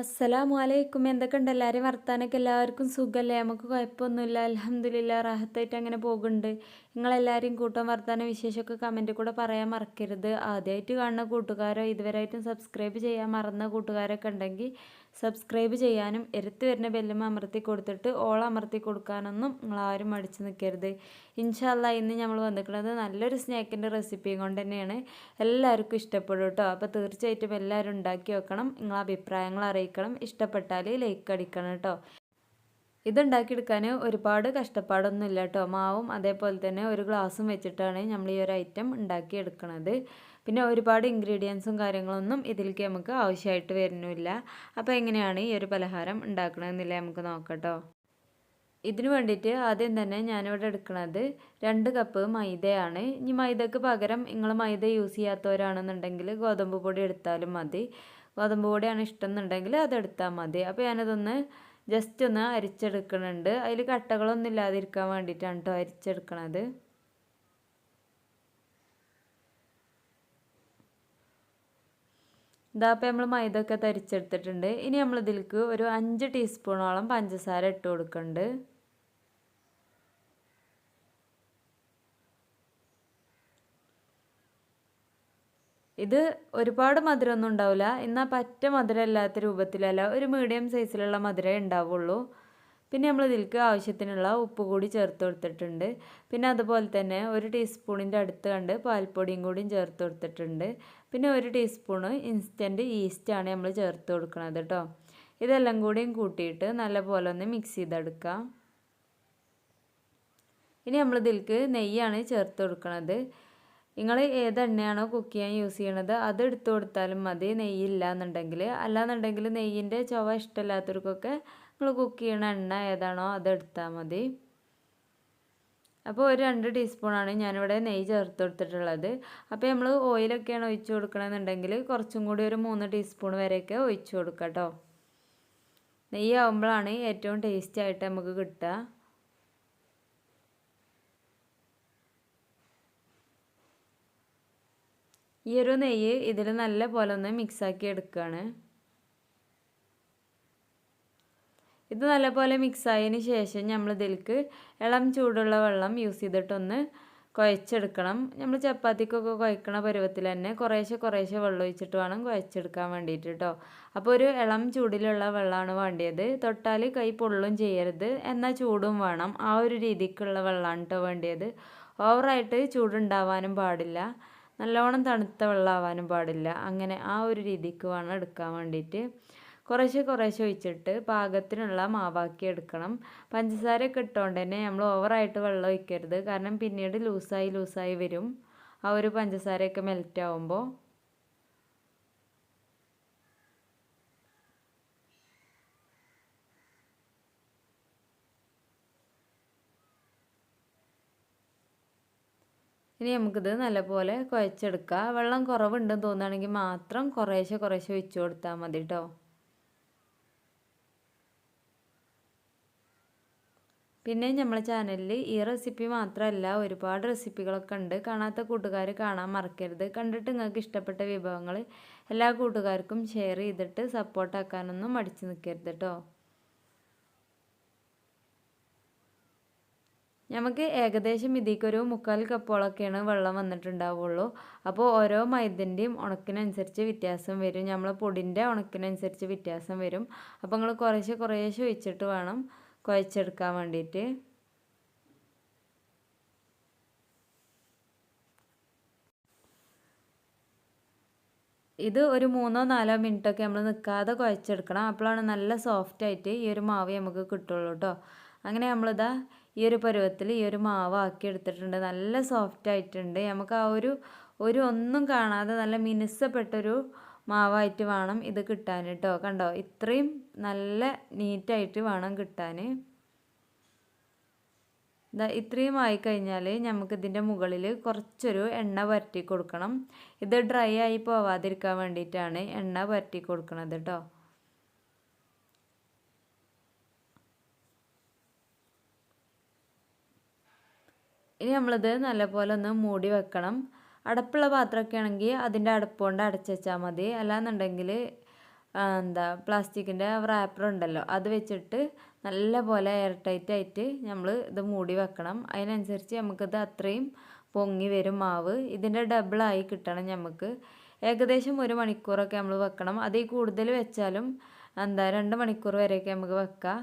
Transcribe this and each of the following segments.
അസ്സലാമു അലൈക്കും എന്തൊക്കെയുണ്ട്? എല്ലാവരും വർത്താനൊക്കെ എല്ലാവർക്കും സുഖമല്ലേ നമുക്ക് കുഴപ്പമൊന്നുമില്ല. അലഹമ്മദില്ല റാഹത്തായിട്ട് അങ്ങനെ പോകുന്നുണ്ട്. നിങ്ങളെല്ലാവരും കൂട്ടം വർത്താന വിശേഷമൊക്കെ കമന്റ് കൂടെ പറയാൻ മറക്കരുത്. ആദ്യമായിട്ട് കാണുന്ന കൂട്ടുകാരോ ഇതുവരെയായിട്ടും സബ്സ്ക്രൈബ് ചെയ്യാൻ മറന്ന കൂട്ടുകാരൊക്കെ ഉണ്ടെങ്കിൽ സബ്സ്ക്രൈബ് ചെയ്യാനും എരുത്ത് വരുന്ന ബെല്ലും അമർത്തി കൊടുത്തിട്ട് ഓൾ അമർത്തി കൊടുക്കാനൊന്നും നിങ്ങളാരും മടിച്ച് നിൽക്കരുത്. ഇൻഷാല്ല ഇന്ന് നമ്മൾ വന്നിട്ടുള്ളത് നല്ലൊരു സ്നാക്കിന്റെ റെസിപ്പിയും കൊണ്ട് തന്നെയാണ്. എല്ലാവർക്കും ഇഷ്ടപ്പെടും കേട്ടോ. അപ്പോൾ തീർച്ചയായിട്ടും എല്ലാവരും ഉണ്ടാക്കി വെക്കണം. നിങ്ങളെ അഭിപ്രായങ്ങൾ അറിയിക്കണം. ഇഷ്ടപ്പെട്ടാൽ ലൈക്ക് അടിക്കണം കേട്ടോ. ഇതുണ്ടാക്കിയെടുക്കാൻ ഒരുപാട് കഷ്ടപ്പാടൊന്നും ഇല്ല കേട്ടോ മാവും അതേപോലെ തന്നെ ഒരു ഗ്ലാസും വെച്ചിട്ടാണ് നമ്മൾ ഈ ഒരു ഐറ്റം ഉണ്ടാക്കിയെടുക്കുന്നത് പിന്നെ ഒരുപാട് ഇൻഗ്രീഡിയൻസും കാര്യങ്ങളൊന്നും ഇതിലേക്ക് നമുക്ക് ആവശ്യമായിട്ട് വരുന്നില്ല. അപ്പോൾ എങ്ങനെയാണ് ഈ ഒരു പലഹാരം ഉണ്ടാക്കണമെന്നില്ല നമുക്ക് നോക്കട്ടോ. ഇതിനു വേണ്ടിയിട്ട് ആദ്യം തന്നെ ഞാനിവിടെ എടുക്കുന്നത് രണ്ട് കപ്പ് മൈദയാണ്. ഇനി മൈദക്ക് പകരം നിങ്ങൾ മൈദ യൂസ് ചെയ്യാത്തവരാണെന്നുണ്ടെങ്കിൽ ഗോതമ്പ് പൊടി എടുത്താലും മതി. ഗോതമ്പ് പൊടിയാണ് ഇഷ്ടം എന്നുണ്ടെങ്കിൽ അതെടുത്താൽ മതി. അപ്പോൾ ഞാനതൊന്ന് ജസ്റ്റ് ഒന്ന് അരിച്ചെടുക്കുന്നുണ്ട് അതിൽ കട്ടകളൊന്നും ഇല്ലാതിരിക്കാൻ വേണ്ടിയിട്ടാണ് കേട്ടോ അരിച്ചെടുക്കണത്. ഇതാ അപ്പോൾ നമ്മൾ മൈദ ഒക്കെ തരിച്ചെടുത്തിട്ടുണ്ട്. ഇനി നമ്മൾ ഇതിലേക്ക് ഒരു അഞ്ച് ടീസ്പൂണോളം പഞ്ചസാര ഇട്ട് കൊടുക്കുന്നുണ്ട് ഇത് ഒരുപാട് മധുരമൊന്നും ഉണ്ടാവില്ല. എന്നാൽ പറ്റ മധുരം ഇല്ലാത്ത രൂപത്തിലല്ല ഒരു മീഡിയം സൈസിലുള്ള മധുരമേ ഉണ്ടാവുള്ളൂ. പിന്നെ നമ്മൾ ഇതിൽക്ക് ആവശ്യത്തിനുള്ള ഉപ്പ് കൂടി ചേർത്ത് കൊടുത്തിട്ടുണ്ട്. പിന്നെ അതുപോലെ തന്നെ ഒരു ടീസ്പൂണിന്റെ അടുത്ത് കണ്ട് പാൽപ്പൊടിയും കൂടിയും ചേർത്ത് കൊടുത്തിട്ടുണ്ട്. പിന്നെ ഒരു ടീസ്പൂണ് ഇൻസ്റ്റന്റ് ഈസ്റ്റാണ് നമ്മൾ ചേർത്ത് കൊടുക്കുന്നത് കേട്ടോ ഇതെല്ലാം കൂടിയും കൂട്ടിയിട്ട് നല്ലപോലെ ഒന്ന് മിക്സ് ചെയ്തെടുക്കാം. ഇനി നമ്മൾ നെയ്യാണ് ചേർത്ത് കൊടുക്കുന്നത് നിങ്ങൾ ഏത് എണ്ണയാണോ കുക്ക് ചെയ്യാൻ യൂസ് ചെയ്യണത് അത് എടുത്തു കൊടുത്താലും മതി നെയ്യില്ല എന്നുണ്ടെങ്കിൽ അല്ലാന്നുണ്ടെങ്കിൽ നെയ്യിന്റെ ചുവ ഇഷ്ടമില്ലാത്തവർക്കൊക്കെ നിങ്ങൾ കുക്ക് ചെയ്യണ എണ്ണ ഏതാണോ അത് അതെടുത്താൽ മതി. അപ്പോൾ ഒരു രണ്ട് ടീസ്പൂണാണ് ഞാനിവിടെ നെയ്യ് ചേർത്ത് കൊടുത്തിട്ടുള്ളത്. അപ്പോൾ നമ്മൾ ഓയിലൊക്കെയാണ് ഒഴിച്ച് കൊടുക്കണമെന്നുണ്ടെങ്കിൽ കുറച്ചും കൂടി ഒരു മൂന്ന് ടീസ്പൂൺ വരെയൊക്കെ ഒഴിച്ചു കൊടുക്കാം കേട്ടോ. നെയ്യ് ആകുമ്പോഴാണ് ഏറ്റവും ടേസ്റ്റി ആയിട്ട് നമുക്ക് കിട്ടുക. ഈ ഒരു നെയ്യ് ഇതിൽ നല്ല പോലെ ഒന്ന് മിക്സാക്കി എടുക്കുകയാണ് ഇത് നല്ലപോലെ മിക്സ് ആയതിന് ശേഷം നമ്മൾ ഇതിലേക്ക് ഇളം ചൂടുള്ള വെള്ളം യൂസ് ചെയ്തിട്ടൊന്ന് കുഴച്ചെടുക്കണം. നമ്മൾ ചപ്പാത്തിക്കൊക്കെ കുഴക്കണ പരുവത്തിൽ തന്നെ കുറേശ്ശെ കുറേശ്ശെ വെള്ളം ഒഴിച്ചിട്ട് വേണം കുഴച്ചെടുക്കാൻ വേണ്ടിയിട്ട് കേട്ടോ അപ്പോൾ ഒരു ഇളം ചൂടിലുള്ള വെള്ളമാണ് വേണ്ടിയത്. തൊട്ടാൽ കൈ പൊള്ളും ചെയ്യരുത്. എന്നാൽ ചൂടും വേണം. ആ ഒരു രീതിക്കുള്ള വെള്ളമാണ് കേട്ടോ വേണ്ടിയത്. ഓവറായിട്ട് ചൂടുണ്ടാവാനും പാടില്ല. നല്ലോണം തണുത്ത വെള്ളമാവാനും പാടില്ല. അങ്ങനെ ആ ഒരു രീതിക്ക് വേണം എടുക്കാൻ വേണ്ടിയിട്ട്. കുറേശ്ശെ കുറേശ്ശെ ഒഴിച്ചിട്ട് പാകത്തിനുള്ള മാവാക്കി എടുക്കണം. പഞ്ചസാരയൊക്കെ ഇട്ടുകൊണ്ട് തന്നെ നമ്മൾ ഓവറായിട്ട് വെള്ളം ഒഴിക്കരുത്. കാരണം പിന്നീട് ലൂസായി ലൂസായി വരും. ആ ഒരു പഞ്ചസാരയൊക്കെ മെൽറ്റ് ആവുമ്പോൾ ഇനി നമുക്കിത് നല്ലപോലെ കുഴച്ചെടുക്കുക വെള്ളം കുറവുണ്ടെന്ന് തോന്നുകയാണെങ്കിൽ മാത്രം കുറേശ്ശെ കുറേശ്ശെ ഒഴിച്ചു കൊടുത്താൽ മതി കേട്ടോ പിന്നെ നമ്മളെ ചാനലിൽ ഈ റെസിപ്പി മാത്രമല്ല ഒരുപാട് റെസിപ്പികളൊക്കെ ഉണ്ട്. കാണാത്ത കൂട്ടുകാർ കാണാൻ മറക്കരുത്. കണ്ടിട്ട് നിങ്ങൾക്ക് ഇഷ്ടപ്പെട്ട വിഭവങ്ങൾ എല്ലാ കൂട്ടുകാർക്കും ഷെയർ ചെയ്തിട്ട് സപ്പോർട്ടാക്കാനൊന്നും മടിച്ചു നിൽക്കരുത് കേട്ടോ നമുക്ക് ഏകദേശം ഇതിക്കൊരു മുക്കാൽ കപ്പോളൊക്കെയാണ് വെള്ളം വന്നിട്ടുണ്ടാവുള്ളൂ. അപ്പോൾ ഓരോ മൈദന്റെയും ഉണക്കിനനുസരിച്ച് വ്യത്യാസം വരും. നമ്മൾ പൊടിന്റെ ഉണക്കിനനുസരിച്ച് വ്യത്യാസം വരും. അപ്പോൾ നിങ്ങൾ കുറേശ്ശെ കുറേശ്ശെ ഒഴിച്ചിട്ട് വേണം കുഴച്ചെടുക്കാൻ വേണ്ടിയിട്ട് ഇത് ഒരു മൂന്നോ നാലോ മിനിറ്റൊക്കെ നമ്മൾ നിൽക്കാതെ കുഴച്ചെടുക്കണം. അപ്പോഴാണ് നല്ല സോഫ്റ്റായിട്ട് ഈ ഒരു മാവ് നമുക്ക് കിട്ടുള്ളൂ കേട്ടോ അങ്ങനെ നമ്മളിതാ ഈ ഒരു പരുവത്തിൽ ഈ ഒരു മാവ് ആക്കി എടുത്തിട്ടുണ്ട്. നല്ല സോഫ്റ്റ് ആയിട്ടുണ്ട്. നമുക്ക് ആ ഒരു ഒരു ഒന്നും കാണാതെ നല്ല മിനുസപ്പെട്ടൊരു മാവായിട്ട് വേണം ഇത് കിട്ടാൻ കേട്ടോ. കണ്ടോ? ഇത്രയും നല്ല നീറ്റായിട്ട് വേണം കിട്ടാൻ. ഇതാ ഇത്രയും ആയിക്കഴിഞ്ഞാൽ നമുക്കിതിന്റെ മുകളിൽ കുറച്ചൊരു എണ്ണ പുരട്ടി കൊടുക്കണം. ഇത് ഡ്രൈ ആയി പോവാതിരിക്കാൻ വേണ്ടിയിട്ടാണ് എണ്ണ പുരട്ടി കൊടുക്കണത് കേട്ടോ. ഇനി നമ്മളിത് നല്ലപോലെ ഒന്ന് മൂടി വെക്കണം. അടപ്പുള്ള പാത്രമൊക്കെ ആണെങ്കിൽ അതിന്റെ അടപ്പ് കൊണ്ട് അടച്ചു വെച്ചാൽ മതി. അല്ലാന്നുണ്ടെങ്കിൽ എന്താ പ്ലാസ്റ്റിക്കിന്റെ റാപ്പർ ഉണ്ടല്ലോ അത് വെച്ചിട്ട് നല്ലപോലെ എയർ ടൈറ്റ് ആയിട്ട് നമ്മൾ ഇത് മൂടി വെക്കണം. അതിനനുസരിച്ച് നമുക്കിത് അത്രയും പൊങ്ങി വരും മാവ്. ഇതിന്റെ ഡബിളായി കിട്ടണം നമുക്ക്. ഏകദേശം ഒരു മണിക്കൂറൊക്കെ നമ്മൾ വെക്കണം. അതിൽ കൂടുതൽ വെച്ചാലും എന്താ രണ്ട് മണിക്കൂർ വരെയൊക്കെ നമുക്ക് വെക്കാം.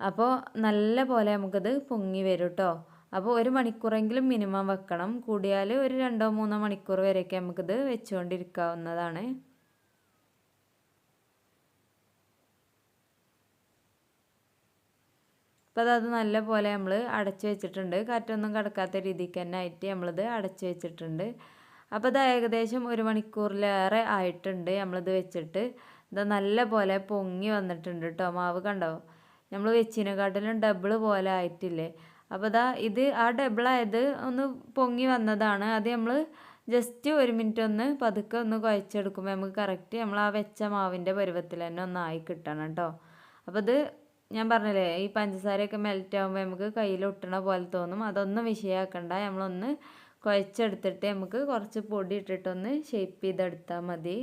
അപ്പോൾ നല്ല പോലെ നമുക്കത് പൊങ്ങി വരും കേട്ടോ അപ്പോൾ ഒരു മണിക്കൂറെങ്കിലും മിനിമം വെക്കണം. കൂടിയാൽ ഒരു രണ്ടോ മൂന്നോ മണിക്കൂർ വരെയൊക്കെ നമുക്കിത് വെച്ചുകൊണ്ടിരിക്കാവുന്നതാണ് അപ്പോൾ അത് നല്ല പോലെ നമ്മൾ അടച്ചു വെച്ചിട്ടുണ്ട്. കാറ്റൊന്നും കടക്കാത്ത രീതിക്ക് തന്നെ ആയിട്ട് നമ്മളിത് അടച്ചു വെച്ചിട്ടുണ്ട്. അപ്പോൾ ഇത് ഏകദേശം ഒരു മണിക്കൂറിലേറെ ആയിട്ടുണ്ട് നമ്മളിത് വെച്ചിട്ട്. ഇത് നല്ല പോലെ പൊങ്ങി വന്നിട്ടുണ്ട് കേട്ടോ മാവ് കണ്ടോ? നമ്മൾ വെച്ചിനെക്കാട്ടിലും ഡബിൾ പോലെ ആയിട്ടില്ലേ? അപ്പോൾ ഇതാ ഇത് ആ ഡബിളായത് ഒന്ന് പൊങ്ങി വന്നതാണ്. അത് നമ്മൾ ജസ്റ്റ് ഒരു മിനിറ്റ് ഒന്ന് പതുക്കെ ഒന്ന് കുഴച്ചെടുക്കുമ്പോൾ നമുക്ക് കറക്റ്റ് നമ്മൾ ആ വെച്ച മാവിന്റെ പരുവത്തിൽ തന്നെ ഒന്നായി കിട്ടണം കേട്ടോ അപ്പോൾ ഇത് ഞാൻ പറഞ്ഞില്ലേ ഈ പഞ്ചസാരയൊക്കെ മെൽറ്റ് ആകുമ്പോൾ നമുക്ക് കയ്യിൽ ഒട്ടണ പോലെ തോന്നും. അതൊന്നും വിഷയമാക്കണ്ട നമ്മളൊന്ന് കുഴച്ചെടുത്തിട്ട് നമുക്ക് കുറച്ച് പൊടി ഇട്ടിട്ടൊന്ന് ഷേപ്പ് ചെയ്തെടുത്താൽ മതി.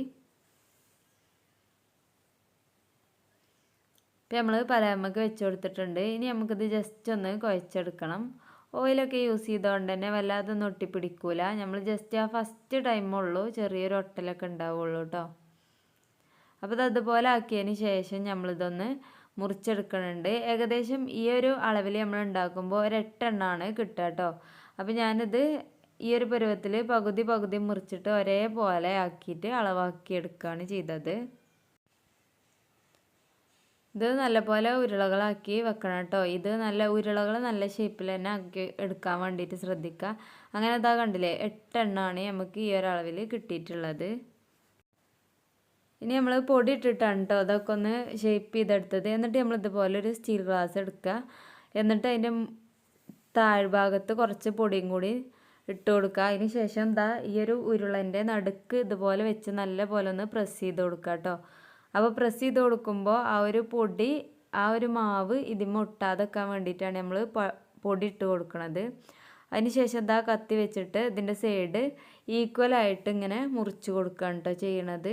ഇപ്പം നമ്മൾ പലമ്മക്ക് വെച്ച് കൊടുത്തിട്ടുണ്ട് ഇനി നമുക്കിത് ജസ്റ്റ് ഒന്ന് കുഴച്ചെടുക്കണം. ഓയിലൊക്കെ യൂസ് ചെയ്തുകൊണ്ട് തന്നെ വല്ലാതെ ഒന്നും ഒട്ടിപ്പിടിക്കൂല. നമ്മൾ ജസ്റ്റ് ആ ഫസ്റ്റ് ടൈമുള്ളൂ ചെറിയൊരു ഒട്ടലൊക്കെ ഉണ്ടാവുള്ളൂ കേട്ടോ അപ്പോൾ ഇത് അതുപോലെ ആക്കിയതിന് ശേഷം നമ്മളിതൊന്ന് മുറിച്ചെടുക്കുന്നുണ്ട് ഏകദേശം ഈ ഒരു അളവിൽ നമ്മൾ ഉണ്ടാക്കുമ്പോൾ ഒരു എട്ടെണ്ണമാണ് കിട്ടുക കേട്ടോ അപ്പോൾ ഞാനിത് ഈ ഒരു പരുവത്തിൽ പകുതി പകുതി മുറിച്ചിട്ട് ഒരേപോലെ ആക്കിയിട്ട് അളവാക്കി എടുക്കുകയാണ് ചെയ്തത്. ഇത് നല്ലപോലെ ഉരുളകളാക്കി വെക്കണം കേട്ടോ. ഇത് നല്ല ഉരുളകൾ നല്ല ഷേപ്പിൽ തന്നെ ആക്കി എടുക്കാൻ വേണ്ടിയിട്ട് ശ്രദ്ധിക്കുക. അങ്ങനെ അതാ കണ്ടില്ലേ എട്ടെണ്ണമാണ് നമുക്ക് ഈ ഒരളവിൽ കിട്ടിയിട്ടുള്ളത്. ഇനി നമ്മൾ പൊടി ഇട്ടിട്ടാണ് കേട്ടോ അതൊക്കെ ഒന്ന് ഷേപ്പ് ചെയ്തെടുത്തത്. എന്നിട്ട് നമ്മൾ ഇതുപോലെ ഒരു സ്റ്റീൽ ഗ്ലാസ് എടുക്കുക. എന്നിട്ട് അതിന്റെ താഴ്ഭാഗത്ത് കുറച്ച് പൊടിയും കൂടി ഇട്ട് കൊടുക്കുക. അതിന് ശേഷം എന്താ ഈ ഒരു ഉരുളന്റെ നടുക്ക് ഇതുപോലെ വെച്ച് നല്ല പോലെ ഒന്ന് പ്രസ് ചെയ്ത് കൊടുക്കുക കേട്ടോ അപ്പോൾ പ്രസ് ചെയ്ത് കൊടുക്കുമ്പോൾ ആ ഒരു പൊടി ആ ഒരു മാവ് ഇതിമ്മ ഒട്ടാതെക്കാൻ വേണ്ടിയിട്ടാണ് നമ്മൾ പൊടി ഇട്ട് കൊടുക്കുന്നത് അതിനുശേഷം എന്താ കത്തി വെച്ചിട്ട് ഇതിന്റെ സൈഡ് ഈക്വലായിട്ട് ഇങ്ങനെ മുറിച്ച് കൊടുക്കുകയാണ് കേട്ടോ ചെയ്യണത്.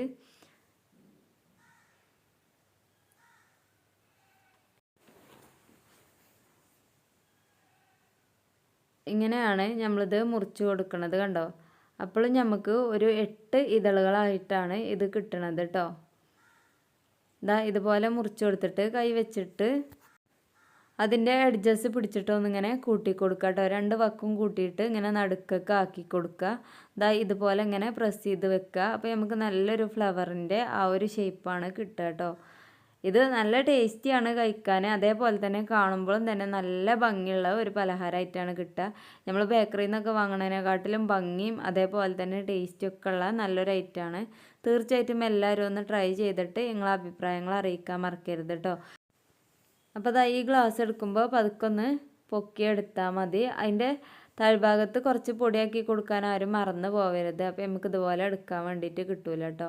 ഇങ്ങനെയാണ് നമ്മളിത് മുറിച്ച് കൊടുക്കുന്നത് കണ്ടോ? അപ്പോൾ നമുക്ക് ഒരു എട്ട് ഇതളുകളായിട്ടാണ് ഇത് കിട്ടണത് കേട്ടോ ഇതാ ഇതുപോലെ മുറിച്ച് കൊടുത്തിട്ട് കൈ വെച്ചിട്ട് അതിന്റെ എഡ്ജസ് പിടിച്ചിട്ട് ഒന്നിങ്ങനെ കൂട്ടി കൊടുക്കുക കേട്ടോ. രണ്ട് വക്കും കൂട്ടിയിട്ട് ഇങ്ങനെ നടുക്കൊക്കെ ആക്കി കൊടുക്കുക. ഇതാ ഇതുപോലെ ഇങ്ങനെ പ്രസ് ചെയ്ത് വെക്കുക. അപ്പോൾ നമുക്ക് നല്ലൊരു ഫ്ലവറിന്റെ ആ ഒരു ഷേപ്പാണ് കിട്ടുക കേട്ടോ. ഇത് നല്ല ടേസ്റ്റിയാണ് കഴിക്കാൻ. അതേപോലെ തന്നെ കാണുമ്പോഴും തന്നെ നല്ല ഭംഗിയുള്ള ഒരു പലഹാരമായിട്ടാണ് കിട്ടുക. നമ്മൾ ബേക്കറിയിൽ നിന്നൊക്കെ വാങ്ങണതിനെക്കാട്ടിലും ഭംഗിയും അതേപോലെ തന്നെ ടേസ്റ്റും ഒക്കെ ഉള്ള നല്ലൊരു ഐറ്റമാണ് തീർച്ചയായിട്ടും എല്ലാവരും ഒന്ന് ട്രൈ ചെയ്തിട്ട് നിങ്ങളെ അഭിപ്രായങ്ങൾ അറിയിക്കാൻ മറക്കരുത് കേട്ടോ അപ്പോൾ അതാ ഈ ഗ്ലാസ് എടുക്കുമ്പോൾ പതുക്കൊന്ന് പൊക്കിയെടുത്താൽ മതി. അതിന്റെ താഴ്ഭാഗത്ത് കുറച്ച് പൊടിയാക്കി കൊടുക്കാൻ ആരും മറന്നു പോകരുത് അപ്പോൾ നമുക്ക് ഇതുപോലെ എടുക്കാൻ വേണ്ടിയിട്ട് കിട്ടൂല കേട്ടോ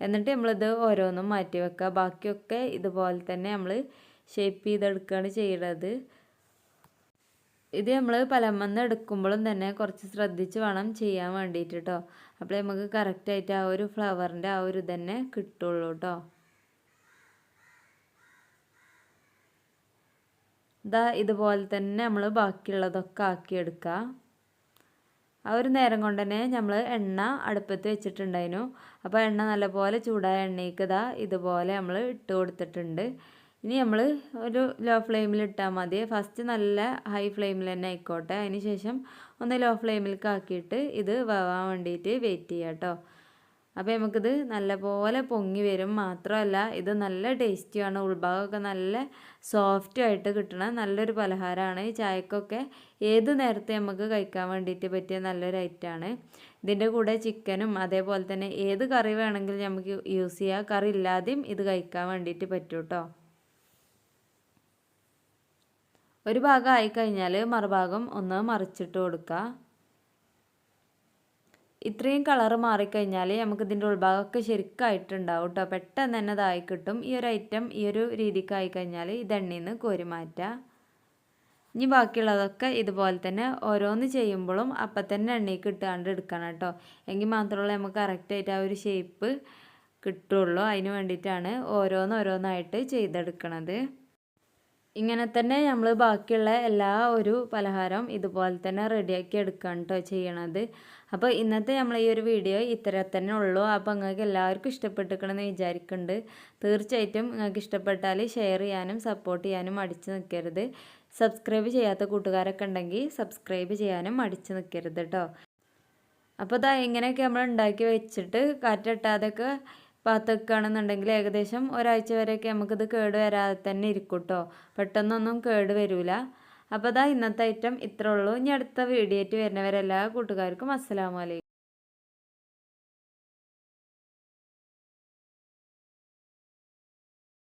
എന്നിട്ട് നമ്മളിത് ഓരോന്നും മാറ്റി വെക്കുക ബാക്കിയൊക്കെ ഇതുപോലെ തന്നെ നമ്മൾ ഷേപ്പ് ചെയ്തെടുക്കുകയാണ് ചെയ്യുന്നത് ഇത് നമ്മൾ പലമെന്ന് എടുക്കുമ്പോഴും തന്നെ കുറച്ച് ശ്രദ്ധിച്ച് വേണം ചെയ്യാൻ വേണ്ടിയിട്ട് കേട്ടോ അപ്പോൾ നമുക്ക് കറക്റ്റായിട്ട് ആ ഒരു ഫ്ലവറിന്റെ ആ ഒരു തന്നെ കിട്ടുള്ളൂ കേട്ടോ ഇതാ ഇതുപോലെ തന്നെ നമ്മൾ ബാക്കിയുള്ളതൊക്കെ ആക്കിയെടുക്കുക ആ ഒരു നേരം കൊണ്ട് തന്നെ നമ്മൾ എണ്ണ അടുപ്പത്ത് വെച്ചിട്ടുണ്ടായിരുന്നു. അപ്പോൾ എണ്ണ നല്ലപോലെ ചൂടായ എണ്ണയ്ക്ക് ഇതാ ഇതുപോലെ നമ്മൾ ഇട്ട് കൊടുത്തിട്ടുണ്ട്. ഇനി നമ്മൾ ഒരു ലോ ഫ്ലെയിമിൽ ഇട്ടാൽ മതി. ഫസ്റ്റ് നല്ല ഹൈ ഫ്ലെയിമിൽ തന്നെ ആയിക്കോട്ടെ. അതിന് ശേഷം ഒന്ന് ലോ ഫ്ലെയിമിലേക്ക് ആക്കിയിട്ട് ഇത് വേവാൻ വേണ്ടിയിട്ട് വെയിറ്റ് ചെയ്യാം കേട്ടോ അപ്പോൾ നമുക്കിത് നല്ലപോലെ പൊങ്ങി വരും. മാത്രമല്ല ഇത് നല്ല ടേസ്റ്റിയാണ് ഉൾഭാഗമൊക്കെ നല്ല സോഫ്റ്റ് ആയിട്ട് കിട്ടണ. നല്ലൊരു പലഹാരമാണ്. ഈ ചായക്കൊക്കെ ഏത് നേരത്തെ നമുക്ക് കഴിക്കാൻ വേണ്ടിയിട്ട് പറ്റിയ നല്ലൊരു ഐറ്റമാണ് ഇതിന്റെ കൂടെ ചിക്കനും അതേപോലെ തന്നെ ഏത് കറി വേണമെങ്കിലും നമുക്ക് യൂസ് ചെയ്യാം. കറി ഇല്ലാതെയും ഇത് കഴിക്കാൻ വേണ്ടിയിട്ട് പറ്റും കേട്ടോ ഒരു ഭാഗം ആയിക്കഴിഞ്ഞാൽ മറുഭാഗം ഒന്ന് മറിച്ചിട്ട് കൊടുക്കുക. ഇത്രയും കളറ് മാറിക്കഴിഞ്ഞാൽ നമുക്ക് ഇതിന്റെ ഉൾഭാഗമൊക്കെ ശരിക്കായിട്ടുണ്ടാവും കേട്ടോ പെട്ടെന്ന് തന്നെ ഇതായി കിട്ടും. ഈ ഒരു ഐറ്റം ഈ ഒരു രീതിക്കായി കഴിഞ്ഞാൽ ഇത് എണ്ണയിൽ നിന്ന് കോരി മാറ്റുക. ഇനി ബാക്കിയുള്ളതൊക്കെ ഇതുപോലെ തന്നെ ഓരോന്ന് ചെയ്യുമ്പോഴും അപ്പം തന്നെ എണ്ണയിൽ കിട്ടാണ്ട് എടുക്കണം കേട്ടോ എങ്കിൽ മാത്രമല്ല നമുക്ക് കറക്റ്റായിട്ട് ആ ഒരു ഷേപ്പ് കിട്ടുള്ളൂ. അതിന് വേണ്ടിയിട്ടാണ് ഓരോന്നോരോന്നായിട്ട് ചെയ്തെടുക്കണത്. ഇങ്ങനെ തന്നെ നമ്മൾ ബാക്കിയുള്ള എല്ലാ ഒരു പലഹാരം ഇതുപോലെ തന്നെ റെഡിയാക്കി എടുക്കുകയാണ് കേട്ടോ ചെയ്യണത്. അപ്പോൾ ഇന്നത്തെ നമ്മൾ ഈ ഒരു വീഡിയോ ഇത്ര തന്നെ ഉള്ളൂ. അപ്പോൾ നിങ്ങൾക്ക് എല്ലാവർക്കും ഇഷ്ടപ്പെട്ടിരിക്കണമെന്ന് വിചാരിക്കുന്നുണ്ട് തീർച്ചയായിട്ടും നിങ്ങൾക്ക് ഇഷ്ടപ്പെട്ടാൽ ഷെയർ ചെയ്യാനും സപ്പോർട്ട് ചെയ്യാനും അടിച്ചു നിൽക്കരുത് സബ്സ്ക്രൈബ് ചെയ്യാത്ത കൂട്ടുകാരൊക്കെ ഉണ്ടെങ്കിൽ സബ്സ്ക്രൈബ് ചെയ്യാനും അടിച്ചു നിൽക്കരുത് കേട്ടോ അപ്പോൾ ഇതാ ഇങ്ങനെയൊക്കെ നമ്മൾ ഉണ്ടാക്കി വെച്ചിട്ട് കാറ്റിട്ടാതൊക്കെ പാത്ത് വെക്കുകയാണെന്നുണ്ടെങ്കിൽ ഏകദേശം ഒരാഴ്ച വരെയൊക്കെ നമുക്കിത് കേട് വരാതെ തന്നെ ഇരിക്കും കേട്ടോ പെട്ടെന്നൊന്നും കേട് വരില്ല അപ്പോൾ അതാ ഇന്നത്തെ ഐറ്റം ഇത്രേ ഉള്ളൂ. ഇനി അടുത്ത വീഡിയോ ആയിട്ട് വരുന്നവരെല്ലാ കൂട്ടുകാർക്കും അസ്സലാമലൈക്കും